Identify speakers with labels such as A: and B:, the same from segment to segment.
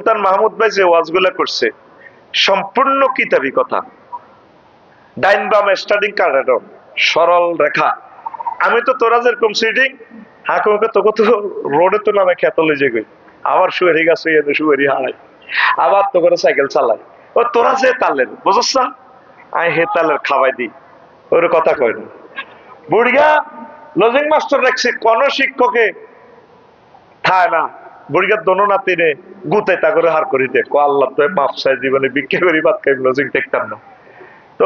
A: সুলতান মাহমুদ ভাই যে ওয়াজগুলা করছে, সম্পূর্ণ কিতাবি কথা ডাইন বাম স্টার্টিং কার্ডের সরল রেখা। আমি তো তোরা যেরকম সিটিং তোকে তো রোডে তো নামে খেত লইজে গই। আবার শুয়ারি গাছ হইয়া শুয়ারি হারাই আবার তো করে সাইকেল চালাই ও তোরা যে তালের বুঝছ না? আই হে তালের খাওয়াই দি। ওর কথা কয় না। বুড়িয়া লজিং মাস্টার রাখছে কোন শিক্ষকে থায় না। বুড়িগার দোনো নাতিনে গুতে তা করে হার করি দে কো, আল্লাহ তো মাপ চাই জীবনে ভিক্ষা করি, ভাত খাই লজিং দেখতাম না। তো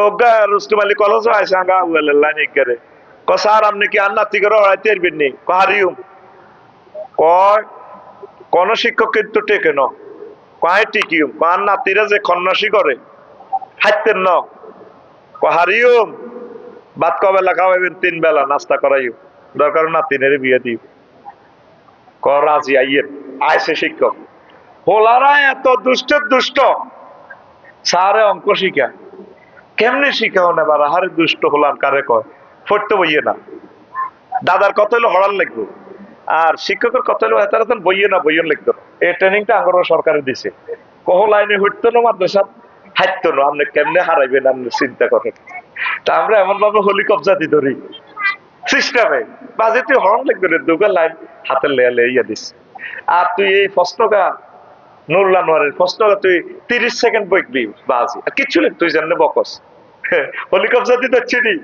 A: রুস্তুম আলী কলেজ আইসা গা লাইন করে ক, স্যার, আপনি কি আর নাতি করে হড়াইতে পারবেন নি? ক হারিউম কয় কোন শিক্ষক কিন্তু টেকে ন। কয় টিকিউম। কার নাতিরা যে খন্নাসি করে, হাইতেন ন। ক হারিউম ভাত কবেলা খাওয়াইবেন তিন বেলা নাস্তা করাইও। দরকার নাতিনের বিয়ে দিও। ক, রাজি আইয়ের আইসে শিক্ষক। হোলারা এত দুষ্ট দুষ্ট সারে অঙ্ক শিখা। কেমনে শিখাও না বারা? হারে দুষ্ট হলাম কারে কয়? ফটতে বইয়ে না। দাদার কত হলো হড়াল লিখব। আর শিক্ষকের কত হলো এত রতন বইয়ে না বইয়ে লিখতো। এই ট্রেনিংটা আঙ্গর সরকারে দিছে। কহ লাইনে হইতো না মাদ্রাসা হাইতো না। আপনি কেমনে হারাইবেন? আপনি চিন্তা করেন। তা আমরা এমন ভাবে হলি কবজা দি ধরি। সিস্টেমে। বাজে তুই হরণ লিখবে রে, দুগা লাইন হাতে লেয়া লেয়া দিস আর তুই এই ফস্টকা নুরলা নোয়ারের ফস্টকা তুই তিরিশ সেকেন্ড বইকবি, বাজি। আর কিচ্ছু নেই, তুই জানলে বকস। হেলিকপ্টার দিতে চিনি।